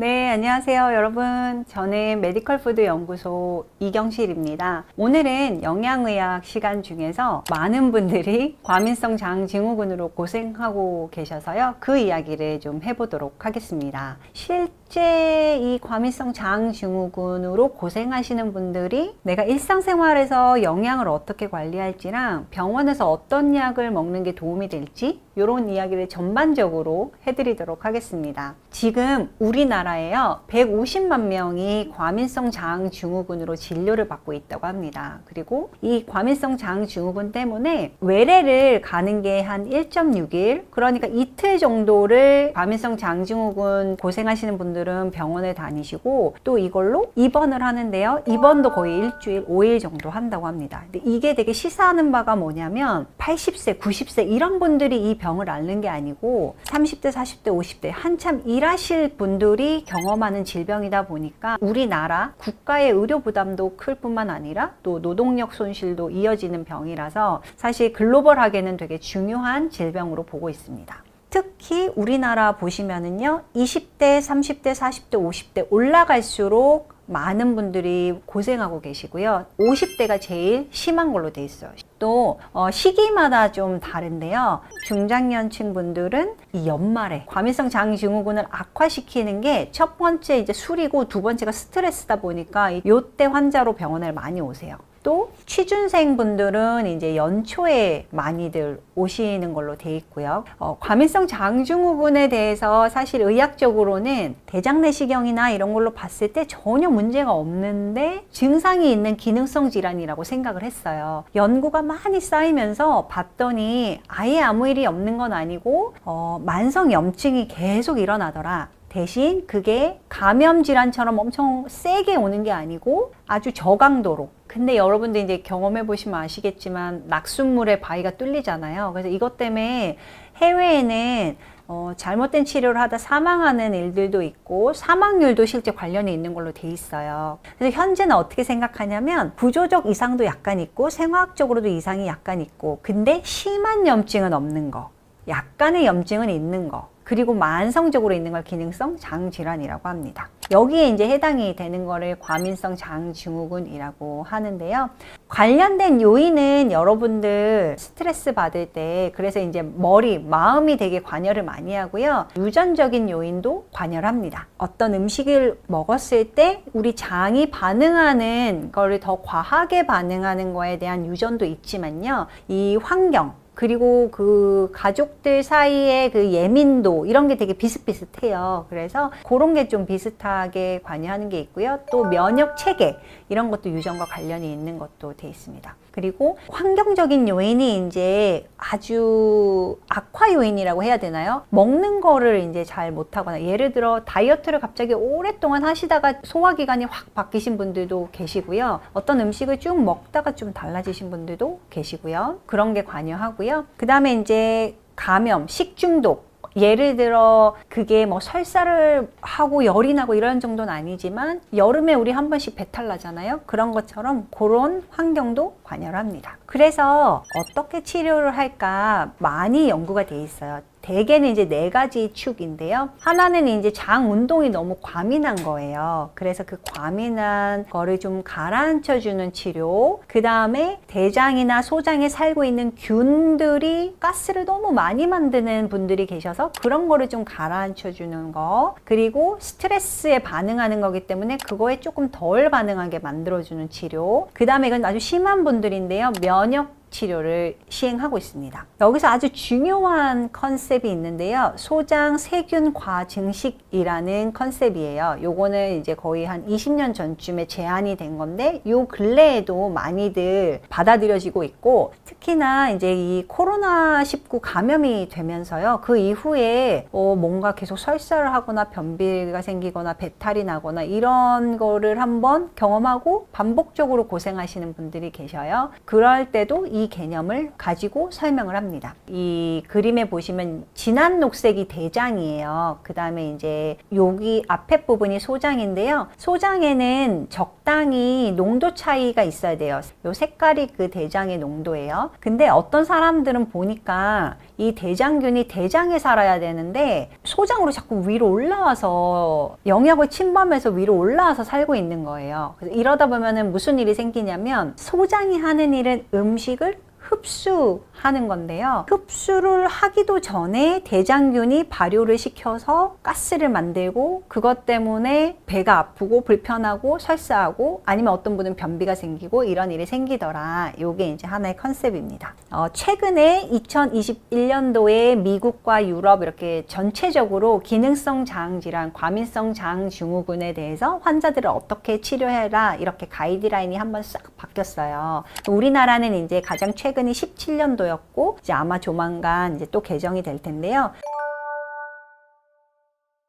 네, 안녕하세요, 여러분. 저는 메디컬 푸드 연구소 이경실입니다. 오늘은 영양의학 시간 중에서 많은 분들이 과민성 장 증후군으로 고생하고 계셔서요. 그 이야기를 좀 해보도록 하겠습니다. 실제 이 과민성 장 증후군으로 고생하시는 분들이 내가 일상생활에서 영양을 어떻게 관리할지랑 병원에서 어떤 약을 먹는 게 도움이 될지 이런 이야기를 전반적으로 해드리도록 하겠습니다. 지금 우리나라에요 150만 명이 과민성 장 증후군으로 진료를 받고 있다고 합니다. 그리고 이 과민성 장 증후군 때문에 외래를 가는 게 한 1.6일 그러니까 이틀 정도를 과민성 장 증후군 고생하시는 분들은 병원에 다니시고 또 이걸로 입원을 하는데요. 입원도 거의 일주일 5일 정도 한다고 합니다. 근데 이게 되게 시사하는 바가 뭐냐면 80세, 90세 이런 분들이 이 병을 앓는 게 아니고 30대, 40대, 50대 한참 일하실 분들이 경험하는 질병이다 보니까 우리나라 국가의 의료 부담도 클 뿐만 아니라 또 노동력 손실도 이어지는 병이라서 사실 글로벌하게는 되게 중요한 질병으로 보고 있습니다. 특히 우리나라 보시면은요, 20대, 30대, 40대, 50대 올라갈수록 많은 분들이 고생하고 계시고요. 50대가 제일 심한 걸로 돼 있어요. 또 어, 시기마다 좀 다른데요. 중장년층 분들은 이 연말에 과민성 장 증후군을 악화시키는 게 첫 번째 이제 술이고 두 번째가 스트레스다 보니까 요때 환자로 병원을 많이 오세요. 또 취준생 분들은 이제 연초에 많이들 오시는 걸로 돼 있고요. 어, 과민성 장증후군에 대해서 사실 의학적으로는 대장내시경이나 이런 걸로 봤을 때 전혀 문제가 없는데 증상이 있는 기능성 질환이라고 생각을 했어요. 연구가 많이 쌓이면서 봤더니 아예 아무 일이 없는 건 아니고 어, 만성 염증이 계속 일어나더라. 대신 그게 감염 질환처럼 엄청 세게 오는 게 아니고 아주 저강도로. 근데 여러분들 이제 경험해 보시면 아시겠지만 낙숫물에 바위가 뚫리잖아요. 그래서 이것 때문에 해외에는 어, 잘못된 치료를 하다 사망하는 일들도 있고 사망률도 실제 관련이 있는 걸로 돼 있어요. 그래서 현재는 어떻게 생각하냐면 구조적 이상도 약간 있고 생화학적으로도 이상이 약간 있고 근데 심한 염증은 없는 거. 약간의 염증은 있는 거. 그리고 만성적으로 있는 걸 기능성 장질환이라고 합니다. 여기에 이제 해당이 되는 거를 과민성 장증후군이라고 하는데요. 관련된 요인은 여러분들 스트레스 받을 때 그래서 이제 머리, 마음이 되게 관여를 많이 하고요. 유전적인 요인도 관여를 합니다. 어떤 음식을 먹었을 때 우리 장이 반응하는 거를 더 과하게 반응하는 거에 대한 유전도 있지만요. 이 환경, 그리고 그 가족들 사이의 그 예민도 이런 게 되게 비슷비슷해요. 그래서 그런 게 좀 비슷하게 관여하는 게 있고요. 또 면역 체계 이런 것도 유전과 관련이 있는 것도 돼 있습니다. 그리고 환경적인 요인이 이제 아주 악화 요인이라고 해야 되나요? 먹는 거를 이제 잘 못하거나 예를 들어 다이어트를 갑자기 오랫동안 하시다가 소화기관이 확 바뀌신 분들도 계시고요. 어떤 음식을 쭉 먹다가 좀 달라지신 분들도 계시고요. 그런 게 관여하고요. 그 다음에 이제 감염, 식중독, 예를 들어 그게 뭐 설사를 하고 열이 나고 이런 정도는 아니지만 여름에 우리 한 번씩 배탈 나잖아요. 그런 것처럼 그런 환경도 관여를 합니다. 그래서 어떻게 치료를 할까 많이 연구가 돼 있어요. 대개는 이제 네 가지 축인데요. 하나는 이제 장 운동이 너무 과민한 거예요. 그래서 그 과민한 거를 좀 가라앉혀 주는 치료. 그 다음에 대장이나 소장에 살고 있는 균들이 가스를 너무 많이 만드는 분들이 계셔서 그런 거를 좀 가라앉혀 주는 거. 그리고 스트레스에 반응하는 거기 때문에 그거에 조금 덜 반응하게 만들어 주는 치료. 그 다음에 이건 아주 심한 분들인데요. 면역 치료를 시행하고 있습니다. 여기서 아주 중요한 컨셉이 있는데요. 소장 세균 과 증식이라는 컨셉이에요. 요거는 이제 거의 한 20년 전쯤에 제안이 된 건데 요 근래에도 많이들 받아들여지고 있고 특히나 이제 이 코로나 19 감염이 되면서요. 그 이후에 어 뭔가 계속 설사를 하거나 변비가 생기거나 배탈이 나거나 이런 거를 한번 경험하고 반복적으로 고생하시는 분들이 계셔요. 그럴 때도 이이 개념을 가지고 설명을 합니다. 이 그림에 보시면 진한 녹색이 대장이에요. 그 다음에 이제 여기 앞에 부분이 소장인데요. 소장에는 적당히 농도 차이가 있어야 돼요. 요 색깔이 그 대장의 농도예요. 근데 어떤 사람들은 보니까 이 대장균이 대장에 살아야 되는데 소장으로 자꾸 위로 올라와서 영역을 침범해서 위로 올라와서 살고 있는 거예요. 그래서 이러다 보면은 무슨 일이 생기냐면 소장이 하는 일은 음식을 흡수하는 건데요. 흡수를 하기도 전에 대장균이 발효를 시켜서 가스를 만들고 그것 때문에 배가 아프고 불편하고 설사하고 아니면 어떤 분은 변비가 생기고 이런 일이 생기더라. 요게 이제 하나의 컨셉입니다. 어, 최근에 2021년도에 미국과 유럽 이렇게 전체적으로 기능성 장 질환, 과민성 장 증후군에 대해서 환자들을 어떻게 치료해라 이렇게 가이드라인이 한번 싹 바뀌었어요. 우리나라는 이제 가장 최근이 17년도였고 이제 아마 조만간 이제 또 개정이 될 텐데요.